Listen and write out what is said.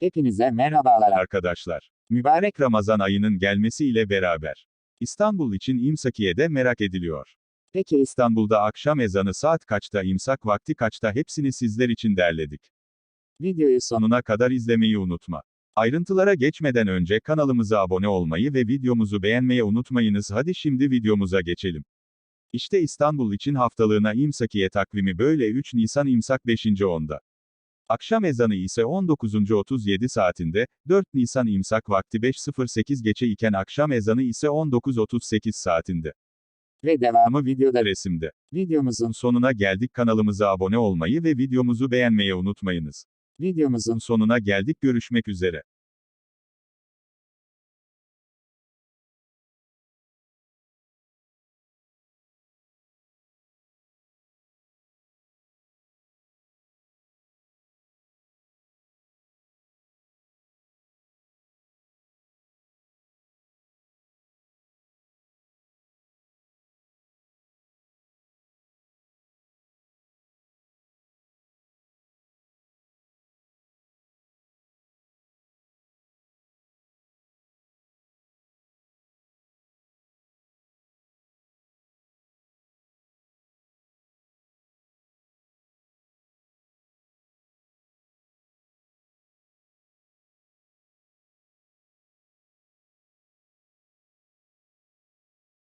Hepinize merhabalar. Arkadaşlar, mübarek Ramazan ayının gelmesiyle beraber İstanbul için İmsakiye'de merak ediliyor. Peki İstanbul'da akşam ezanı saat kaçta, imsak vakti kaçta hepsini sizler için derledik. videoyu son Sonuna kadar izlemeyi unutma. Ayrıntılara geçmeden önce kanalımıza abone olmayı ve videomuzu beğenmeyi unutmayınız. Hadi şimdi videomuza geçelim. İşte İstanbul için haftalığına İmsakiye takvimi böyle 3 Nisan İmsak 5. onda. Akşam ezanı ise 19.37 saatinde, 4 Nisan İmsak vakti 5.08 geçe iken akşam ezanı ise 19.38 saatinde. ve devamı videoda. Resimde. Videomuzun Sonuna geldik kanalımıza abone olmayı ve videomuzu beğenmeyi unutmayınız. videomuzun Sonuna geldik görüşmek üzere.